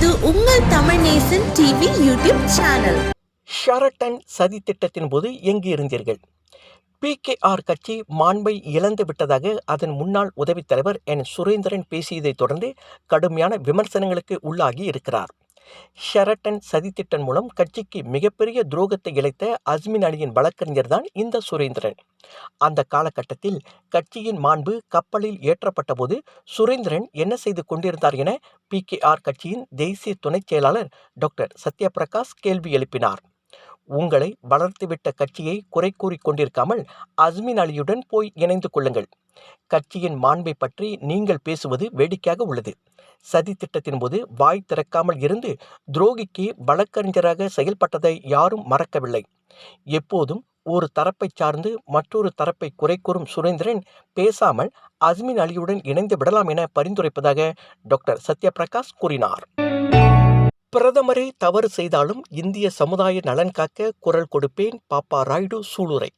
இது உங்கள் Tamil Nesan TV YouTube channel. ஷரட்டன் சதி திட்டத்தின் போது எங்கு இருந்தீர்கள்? பிகேஆர் கட்சி மாண்பை இழந்து விட்டதாக அதன் முன்னாள் உதவித் தலைவர் என் சுரேந்திரன் பேசியதைத் தொடர்ந்து கடுமையான விமர்சனங்களுக்கு உள்ளாகி இருக்கிறார். ஷெரட்டன் சதித்திட்டம் மூலம் கட்சிக்கு மிகப்பெரிய துரோகத்தை இழைத்த அஸ்மின் அலியின் வழக்கறிஞர் தான் இந்த சுரேந்திரன். அந்த காலகட்டத்தில் கட்சியின் மாண்பு கப்பலில் ஏற்றப்பட்ட போது சுரேந்திரன் என்ன செய்து கொண்டிருந்தார் என பிகேஆர் கட்சியின் தேசிய துணைச் செயலாளர் டாக்டர் சத்யபிரகாஷ் கேள்வி எழுப்பினார். உங்களை வளர்த்துவிட்ட கட்சியை குறை கூறி கொண்டிருக்காமல் அஸ்மின் அலியுடன் போய் இணைந்து கொள்ளுங்கள். கட்சியின் மாண்பை பற்றி நீங்கள் பேசுவது வேடிக்கையாக உள்ளது. சதி திட்டத்தின் போது வாய் திறக்காமல் இருந்து துரோகிக்கு வழக்கறிஞராக செயல்பட்டதை யாரும் மறக்கவில்லை. எப்போதும் ஒரு தரப்பை சார்ந்து மற்றொரு தரப்பை குறை கூறும் சுரேந்திரன் பேசாமல் அஸ்மின் அலியுடன் இணைந்து விடலாம் என பரிந்துரைப்பதாக டாக்டர் சத்யபிரகாஷ் கூறினார். பிரதமரே தவறு செய்தாலும் இந்திய சமுதாய நலன் காக்க குரல் கொடுப்பேன் பாப்பா ராய்டு சூளுரை.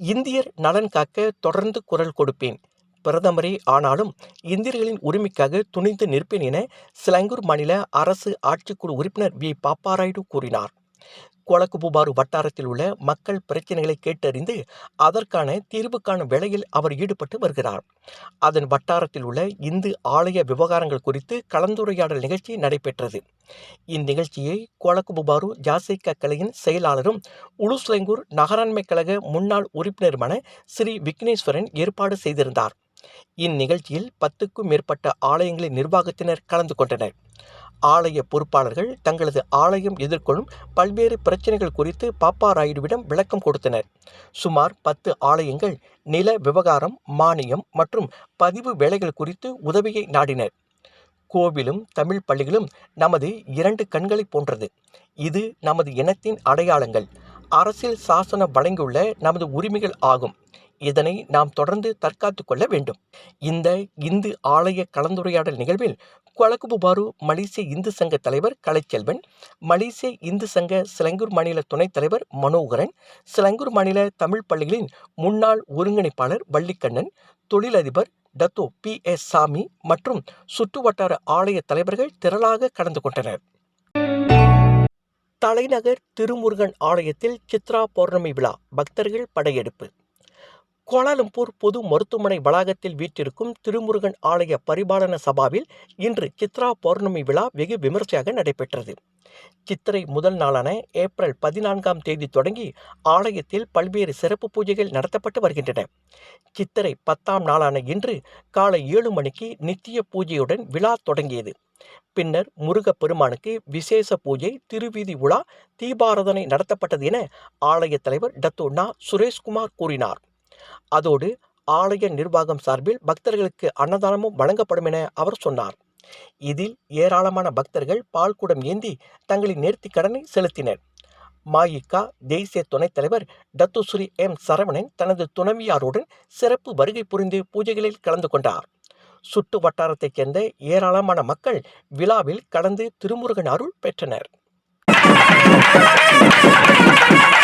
இந்தியர் நலன் காக்க தொடர்ந்து குரல் கொடுப்பேன். பிரதமரே ஆனாலும் இந்தியர்களின் உரிமைக்காக துணிந்து நிற்பேன் என சிலங்கூர் மாநில அரசு ஆட்சிக்குழு உறுப்பினர் வி. பாப்பாராயுடு கூறினார். கொலக்குபுபாரு வட்டாரத்தில் உள்ள மக்கள் பிரச்சனைகளை கேட்டறிந்து அதற்கான தீர்வுக்கான வேலையில் அவர் ஈடுபட்டு வருகிறார். அதன் வட்டாரத்தில் உள்ள இந்து ஆலய விவகாரங்கள் குறித்து கலந்துரையாடல் நிகழ்ச்சி நடைபெற்றது. இந்நிகழ்ச்சியை கொலக்குபுபாரு ஜாசைக்கா கலையின் செயலாளரும் உளுஸ்லங்கூர் நகராண்மை கழக முன்னாள் உறுப்பினருமான ஸ்ரீ விக்னேஸ்வரன் ஏற்பாடு செய்திருந்தார். இந்நிகழ்ச்சியில் பத்துக்கும் மேற்பட்ட ஆலயங்களின் நிர்வாகத்தினர் கலந்து கொண்டனர். ஆலய பொறுப்பாளர்கள் தங்களது ஆலயம் எதிர்கொள்ளும் பல்வேறு பிரச்சனைகள் குறித்து பாப்பா ராயுடுவிடம் விளக்கம் கொடுத்தனர். சுமார் பத்து ஆலயங்கள் நில விவகாரம் மானியம் மற்றும் பதிவு வேலைகள் குறித்து உதவியை நாடினர். கோவிலும் தமிழ் பள்ளிகளும் நமது இரண்டு கண்களை போன்றது. இது நமது இனத்தின் அடையாளங்கள். அரசியல் சாசனம் வழங்கியுள்ள நமது உரிமைகள் ஆகும். இதனை நாம் தொடர்ந்து தற்காத்து கொள்ள வேண்டும். இந்த இந்து ஆலய கலந்துரையாடல் நிகழ்வில் கொலகுபுபாரு மலேசிய இந்து சங்க தலைவர் கலைச்செல்வன் மலேசிய இந்து சங்க சிலங்கூர் மாநில துணைத் தலைவர் மனோகரன் சிலங்கூர் மாநில தமிழ் பள்ளிகளின் முன்னாள் ஒருங்கிணைப்பாளர் வள்ளிக்கண்ணன் தொழிலதிபர் டத்தோ பி எஸ் சாமி மற்றும் சுற்றுவட்டார ஆலய தலைவர்கள் திரளாக கலந்து கொண்டனர். தலைநகர் திருமுருகன் ஆலயத்தில் சித்ரா பௌர்ணமி விழா பக்தர்கள் படையெடுப்பு. கோலாலம்பூர் பொது மருத்துவமனை வளாகத்தில் வீற்றிருக்கும் திருமுருகன் ஆலய பரிபாலன சபாவில் இன்று சித்ரா பௌர்ணமி விழா வெகு விமர்சையாக நடைபெற்றது. சித்திரை முதல் நாளான ஏப்ரல் பதினான்காம் தேதி தொடங்கி ஆலயத்தில் பல்வேறு சிறப்பு பூஜைகள் நடத்தப்பட்டு வருகின்றன. சித்திரை பத்தாம் நாளான இன்று காலை ஏழு மணிக்கு நித்திய பூஜையுடன் விழா தொடங்கியது. பின்னர் முருகப் பெருமானுக்கு விசேஷ பூஜை திருவீதி உலா தீபாராதனை நடத்தப்பட்டது என ஆலய தலைவர் டத்தோ நா சுரேஷ்குமார் கூறினார். அதோடு ஆலய நிர்வாகம் சார்பில் பக்தர்களுக்கு அன்னதானமும் வழங்கப்படும் என அவர் சொன்னார். இதில் ஏராளமான பக்தர்கள் பால்குடம் ஏந்தி தங்களின் நேர்த்திக் கடனை செலுத்தினர். மாயிக்கா தேசிய துணைத் தலைவர் டத்துஸ்ரீ எம் சரவணன் தனது துணைவியாருடன் சிறப்பு வருகை புரிந்து பூஜைகளில் கலந்து கொண்டார். சுட்டு வட்டாரத்தைச் சேர்ந்த ஏராளமான மக்கள் விழாவில் கலந்து திருமுருகன் அருள் பெற்றனர்.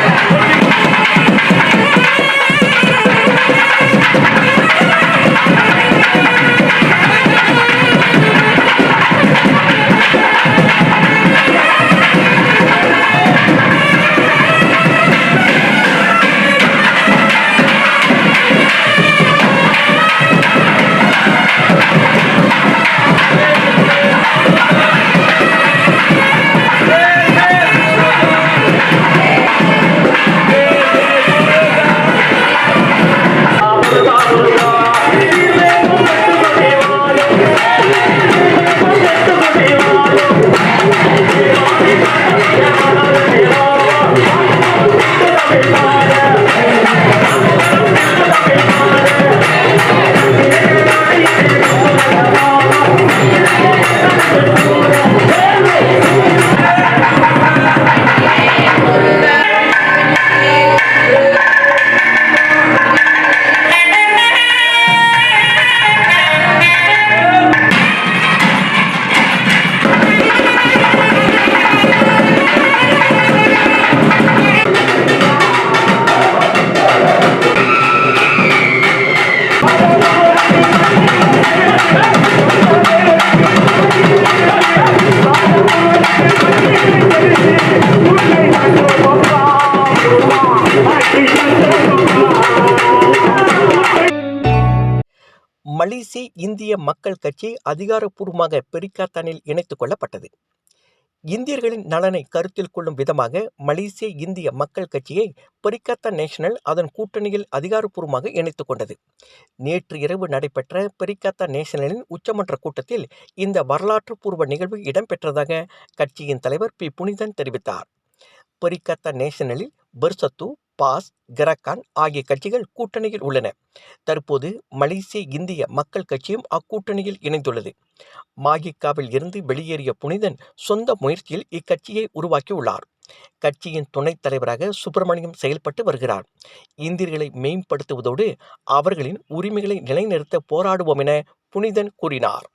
Yeah. மலேசிய இந்திய மக்கள் கட்சி அதிகாரப்பூர்வமாக பெரிக்காத்தானில் இணைத்துக் கொள்ளப்பட்டது. இந்தியர்களின் நலனை கருத்தில் கொள்ளும் விதமாக மலேசிய இந்திய மக்கள் கட்சியை பெரிக்காத்தான் நேஷனல் அதன் கூட்டணியில் அதிகாரப்பூர்வமாக இணைத்துக் கொண்டது. நேற்று இரவு நடைபெற்ற பெரிக்காத்தான் நேஷனலின் உச்சமன்ற கூட்டத்தில் இந்த வரலாற்று பூர்வ நிகழ்வு இடம்பெற்றதாக கட்சியின் தலைவர் பி. புனிதன் தெரிவித்தார். பெரிக்காத்தான் நேஷனலில் பெர்சத்து பாஸ் கெரக்கான் ஆகிய கட்சிகள் கூட்டணியில் உள்ளன. தற்போது மலேசிய இந்திய மக்கள் கட்சியும் அக்கூட்டணியில் இணைந்துள்ளது. மாகிக்காவில் இருந்து வெளியேறிய புனிதன் சொந்த முயற்சியில் இக்கட்சியை உருவாக்கியுள்ளார். கட்சியின் துணைத் தலைவராக சுப்பிரமணியம் செயல்பட்டு வருகிறார். இந்தியர்களை மேம்படுத்துவதோடு அவர்களின் உரிமைகளை நிலைநிறுத்த போராடுவோம் என புனிதன் கூறினார்.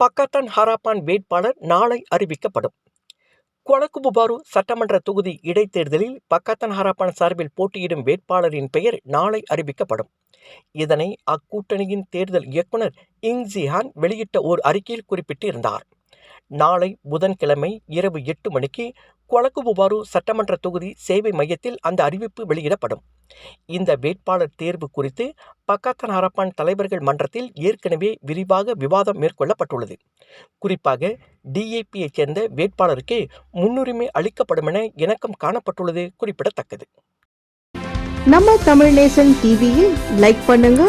பக்கத்தான் ஹராப்பான் வேட்பாளர் நாளை அறிவிக்கப்படும். கொலக்குபுபாரு சட்டமன்ற தொகுதி இடைத்தேர்தலில் பக்கத்தன் ஹராப்பான் சார்பில் போட்டியிடும் வேட்பாளரின் பெயர் நாளை அறிவிக்கப்படும். இதனை அக்கூட்டணியின் தேர்தல் இயக்குனர் இங் ஜிஹான் வெளியிட்ட ஓர் அறிக்கையில் குறிப்பிட்டிருந்தார். நாளை புதன்கிழமை இரவு எட்டு மணிக்கு கொலக்குபுபாரு சட்டமன்ற தொகுதி சேவை மையத்தில் அந்த அறிவிப்பு வெளியிடப்படும். இந்த வேட்பாளர் தேர்வு குறித்து பக்காத்தன் ஹரப்பான் தலைவர்கள் மன்றத்தில் ஏற்கனவே விரிவாக விவாதம் மேற்கொள்ளப்பட்டுள்ளது. குறிப்பாக டிஏபியைச் சேர்ந்த வேட்பாளருக்கே முன்னுரிமை அளிக்கப்படும் என இணக்கம் காணப்பட்டுள்ளது குறிப்பிடத்தக்கது. நம்ம தமிழ் நேசன் டிவியில் லைக் பண்ணுங்க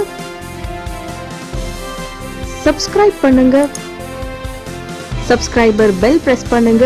சப்ஸ்கிரைப் பண்ணுங்க சப்ஸ்கிரைபர் பெல் பிரஸ் பண்ணுங்க.